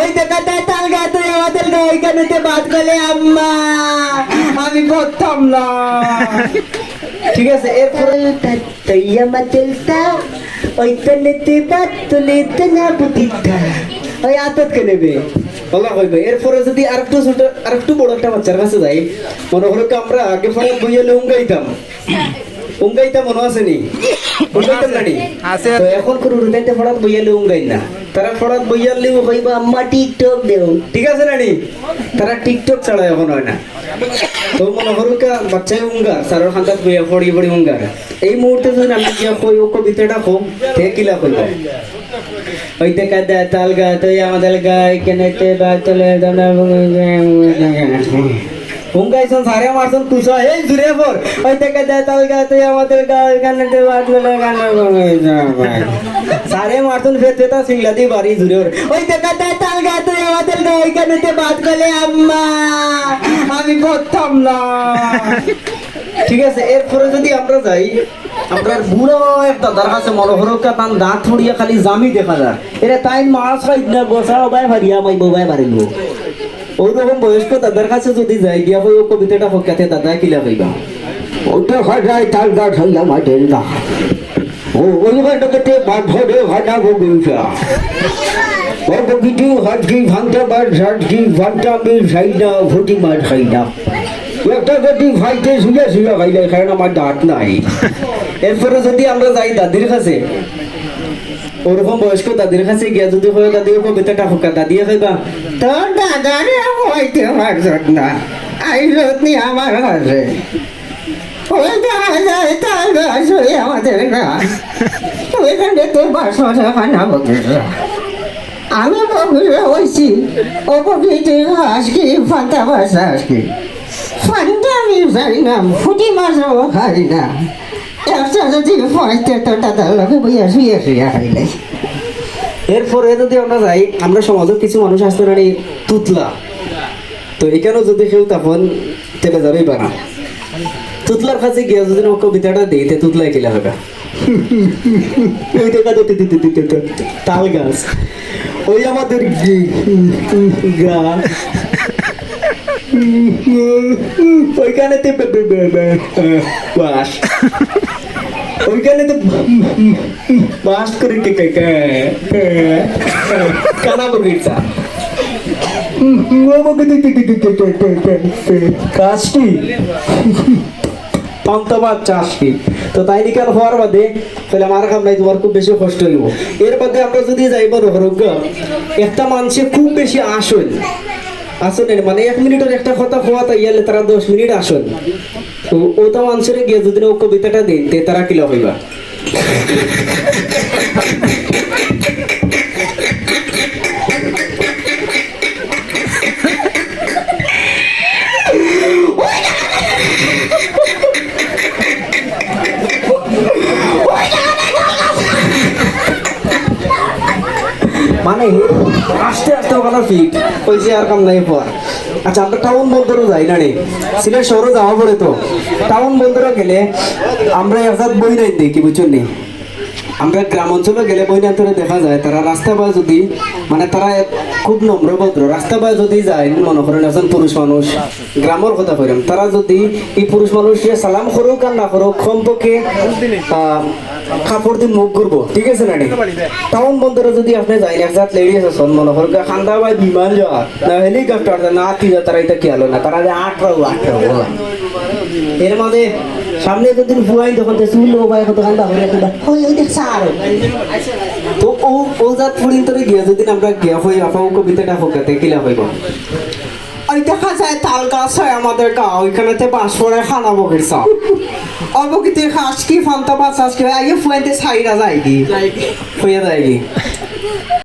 ওই দেখা যায় তাল গা তুই আমাদের ওইখানেতে বাদ করলে আম্মা। আমি করতাম না। ঠিক আছে এরপরে তাইয়া মাতেলতা ওইখানেতে বাদ তুলে না বুদ্ধিটা। ওই আতত কে নেবে? বলা হইবে এরপরে যদি আরেকটু ছোট আরেকটু বড় একটা বাচ্চার কাছে যাই মনে হলো আমরা আগে ফলে বইয়ালে উঙ্গাইতাম উঙ্গাইতা মনে আছে নি? উঙ্গাইতাম না তো এখন কোন রুদাইতে ফড়াত বইয়ালে উঙ্গাই না। তারা ফড়াত বইয়ালেও হইবা আম্মা টিকটক দেও। ঠিক আছে না নি তারা টিকটক ছাড়া এখন হয় না। তো মনে হলো কি বাচ্চাই উঙ্গার সারর খান্তাত বইয়া ফড়ি ফড়ি উঙ্গার এই মুহূর্তে যদি আমি গিয়া কই ও কবিতাটা হোক তে কিলা কইব দেখা দেয় তাল গা তুই আমাদের গাই কেনেতে বা চলে হুঙ্গাইছন সারে মারছন কুসা এই জুরে পর ওই দেখা দেয় তাল গা, তুই আমাদের গাই কেনেতে বা চলে সারে মারছন, ফের তেতা সিংলা দি বাড়ি জুরে ওর। ওই দেখা দেয় তাল গা, তুই আমাদের বাদ গলে আম্মা, আমি করতাম না। ঠিক আছে, এরপরে যদি আমরা যাই আপনার বুড়ো একটা কাছে মনোহরকা তান দাঁত ছড়িয়ে খালি জামি দেখা যায়। এটা তাই মাছ খাই না গোসা বাই ভারিয়া মাই বাই মারিল ওইরকম বয়স্ক দাদার কাছে যদি যাই, গিয়া ওই কবিতাটা হকাতে দাদা কিলা কইবা? ওটা খাটায় তাল গাছ হইয়া মাঠের না। ও ঘাটকে বাঁধরে ঘাটা বগিচা ও বগিটি হাটকি ভাঙতে বার ঝাটকি ভাঙটা আমি খাই না ভুটি মাছ খাই না একটা গতি ভাইতে শুয়ে শুয়ে খাইলে কারণ আমার দাঁত নাই। এরপরে যদি আমরা যাই দাদির কাছে, ওরকম বয়স্ক দাদির কাছে গিয়া যদি হয় দাদি কবিতাটা হকা দাদিয়ে কইবা তোর দাদারে হইতে না আইলত আমার কাছে হয়ে আমাদের বগিচা আমি আমি জানি না, ফুটি মাছও খাই না। এরপরে যদি আমরা যাই, আমরা সমাজের কিছু মানুষ আসতে নানি তুতলা। তো এখানেও যদি কেউ তখন তেলে যাবেই পারা তুতলার কাছে গিয়ে যদি কবিতাটা দিই, তে কিলা হবে। তাল গাছ। ওই আমাদের ওইখানে বাস ওইখানে তো বাস করে কে কানা বগিচা কাজটি? পন্তমার চাষটি। তো তাই নিকাল হওয়ার বাদে তাহলে আমার কাম নাই, তোমার খুব বেশি কষ্ট হইব। এর বাদে আমরা যদি যাইব রহরজ্ঞ একটা মানুষে খুব বেশি আসল। আসলেন মানে এক মিনিটের একটা কথা হওয়া তাই তারা দশ মিনিট আসল। তো ওটা মানুষের গিয়ে যদি ও কবিতাটা দিন তে তারা কিলা হইবা? মানে আস্তে আস্তে ওখানে ফিট কইছে আর কাম নাই পর। আচ্ছা আমরা টাউন বন্দরও যাই না রে সিলেট শহরে যাওয়া পড়ে তো। টাউন বন্দরে গেলে আমরা একসাথ বই নাই দেখি, বুঝছেন নি? আমরা গ্রাম অঞ্চলে গেলে বইনান্তরে দেখা যায়। তারা রাস্তা পায় যদি মানে তারা খুব নম্র ভদ্র। রাস্তা পায় যদি যায়, মনে করেন একজন পুরুষ মানুষ গ্রামের কথা কইলাম তারা যদি এই পুরুষ মানুষকে সালাম করুক আর না করুক, কমপক্ষে কাপড় দিয়ে মুখ করব ঠিক আছে না টাউন বন্দরে যদি আপনি যাই একজাত লেডি আছে সন মনে করেন খান্দা বা বিমান যাওয়া। না হেলিকপ্টার না আতি যায় তারা এটা আলো না? তারা যে আটরাও আটরাও এর মাঝে সামনে যদি ফুয়াই যখন চুল ভাই কত কান্দা হয়ে কিবা ওই তো ও ও জাত ফুড়িন তোরে গিয়া যদি আমরা গিয়া হই আপা ও কবিতাটা হোকাতে কিলা হইব। ওই দেখা যায় তাল গাছ হয় আমাদের গা ওইখানেতে বাস পরে খানা বগের সব অবগিতে খাস কি ফান্তা বাস কি আইয়ে ফুয়েতে সাইরা যায় কি হয়ে যায় কি